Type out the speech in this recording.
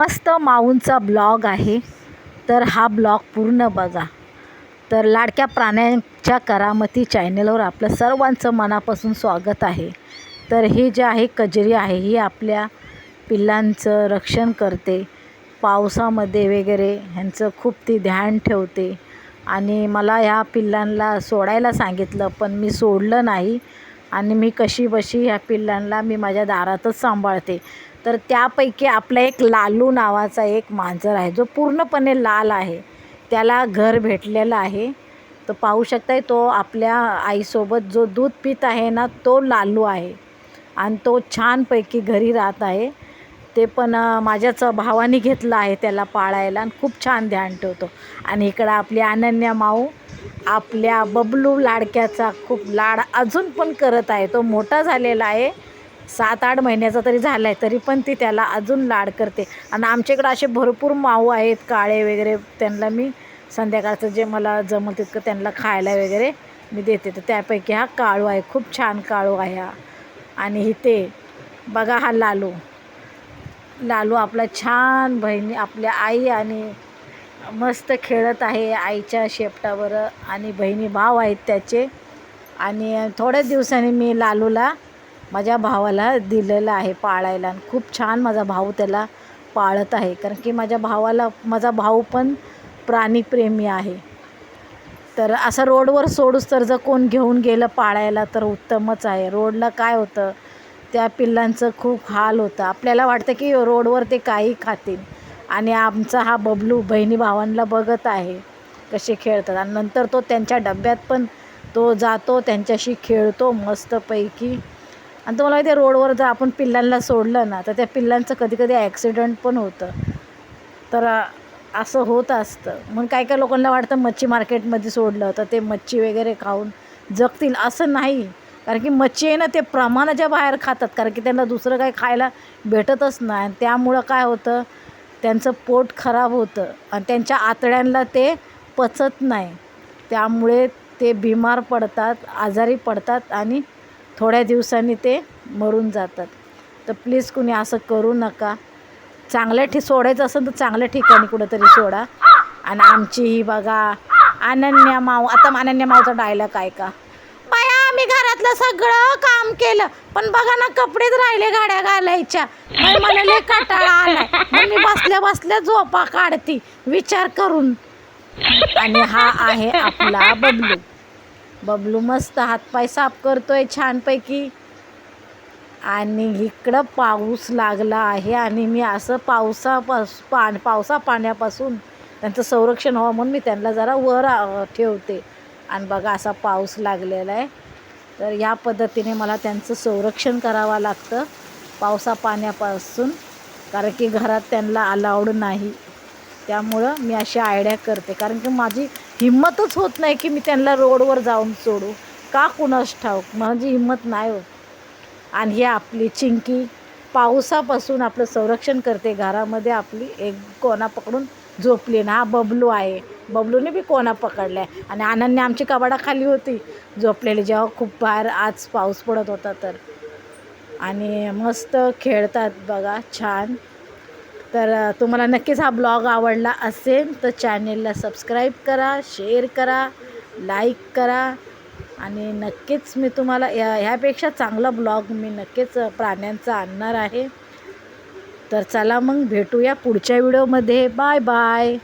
मस्त माऊंचा ब्लॉग आहे. तर हा ब्लॉग पूर्ण बघा. तर लाडक्या प्राण्यांच्या करामती चॅनलवर आपलं सर्वांचं मनापासून स्वागत आहे. तर हे जे आहे कजरी आहे ही आपल्या पिल्लांचं रक्षण करते. पावसामध्ये वगैरे ह्यांचं खूप ती ध्यान ठेवते. आणि मला ह्या पिल्लांना सोडायला सांगितलं पण मी सोडलं नाही. आणि मी कशी बशी ह्या पिल्लांना मी माझ्या दारातच सांभाळते. तर त्यापैकी आपला एक लालू नावाचा एक मांजर आहे जो पूर्णपणे लाल आहे. त्याला घर भेटलेलं आहे. तर पाहू शकताय तो आपल्या आईसोबत जो दूध पित आहे ना तो लालू आहे. आणि तो छानपैकी घरी राहत आहे. ते पण माझ्याच भावाने घेतलं आहे त्याला पाळायला आणि खूप छान ध्यान ठेवतो. आणि इकडं आपली अनन्या माऊ आपल्या बबलू लाडक्याचा खूप लाड अजून पण करत आहे. तो मोठा झालेला आहे. सात आठ महिन्याचा तरी झाला आहे तरी पण ती त्याला अजून लाड करते. आणि आमच्याकडं असे भरपूर माऊ आहेत काळे वगैरे त्यांना मी संध्याकाळचं जे मला जमल तितकं त्यांना खायला वगैरे मी देते. तर त्यापैकी हा काळू आहे खूप छान काळू आहे हा. आणि इथे बघा हा लालू. लालू आपला छान बहिणी आपल्या आई आणि मस्त खेळत आहे आईच्या शेपटावर. आणि बहिणी भाव आहेत त्याचे. आणि थोड्याच दिवसांनी मी लालूला माझ्या भावाला दिलेलं आहे पाळायला. आणि खूप छान माझा भाऊ त्याला पाळत आहे. कारण की माझ्या भावाला माझा भाऊ पण प्राणीप्रेमी आहे. तर असं रोडवर सोडूस तर जर कोण घेऊन गेलं पाळायला तर उत्तमच आहे. रोडला काय होतं? त्या पिल्लांचं खूप हाल होतं. आपल्याला वाटतं की रोडवर ते काही खातील. आणि आमचा हा बबलू बहिणी भावांना बघत आहे. कसे खेळतात. आणि नंतर तो त्यांच्या डब्यात पण तो जातो त्यांच्याशी खेळतो मस्तपैकी. आणि तुम्हाला माहिती आहे रोडवर जर आपण पिल्लांना सोडलं ना तर त्या पिल्लांचं कधी कधी ॲक्सिडेंट पण होतं. तर असं होत असतं. मग काय काय लोकांना वाटतं मच्छी मार्केटमध्ये सोडलं तर ते मच्छी वगैरे खाऊन जगतील. असं नाही. कारण की मच्छी आहे ना ते प्रमाणाच्या बाहेर खातात. कारण की त्यांना दुसरं काही खायला भेटतच नाही. आणि त्यामुळं काय होतं त्यांचं पोट खराब होतं. आणि त्यांच्या आतड्यांना ते पचत नाही. त्यामुळे ते बिमार पडतात आजारी पडतात आणि थोड्या दिवसांनी ते मरून जातात. तर प्लीज कुणी असं करू नका. चांगल्या ठि सोडायचं असेल तर चांगल्या ठिकाणी कुठंतरी सोडा. आणि आमची ही बघा अनन्या माव आता अनन्या मावचा डायलॉग आहे का बाया आम्ही घरातलं सगळं काम केलं पण बघा ना कपडेच राहिले गाड्या घालायच्या. मग मला लय आलाय. मग मी बसल्या बसल्या झोपा काढती. विचार करून. आणि हा आहे आपला बबलू. बबलू मस्त हातपाय साफ करतोय छानपैकी. आणि इकडं पाऊस लागला आहे आणि मी असं पावसापास पा पावसा पाण्यापासून त्यांचं संरक्षण व्हावं म्हणून मी त्यांना जरा वर ठेवते. आणि बघा असा पाऊस लागलेला आहे. तर या पद्धतीने मला त्यांचं संरक्षण करावं लागतं पावसा पाण्यापासून. कारण की घरात त्यांना अलाउड नाही. त्यामुळं मी अशी आयडिया करते. कारण की माझी हिंमतच होत नाही की मी त्यांना रोडवर जाऊन सोडू. का कुणास ठाऊक? माझी हिंमत नाही होत. आणि ही आपली चिंकी पावसापासून आपलं संरक्षण करते. घरामध्ये आपली एक कोणा पकडून झोपली ना हा बबलू आहे. बबलूने बी कोणा पकडला आहे आणि आनंदने आमची कबाडाखाली होती झोपलेली. जेव्हा खूप बाहेर आज पाऊस पडत होता तर. आणि मस्त खेळतात बघा. छान. तर तुम्हाला नक्कीच हा ब्लॉग आवडला असेल तर चॅनेलला सबस्क्राईब करा शेअर करा लाईक करा आणि नक्कीच मी तुम्हाला या ह्यापेक्षा चांगला ब्लॉग मी नक्कीच प्राण्यांचा आणणार आहे. तर चला मग भेटूया पुढच्या व्हिडिओमध्ये. Bye bye.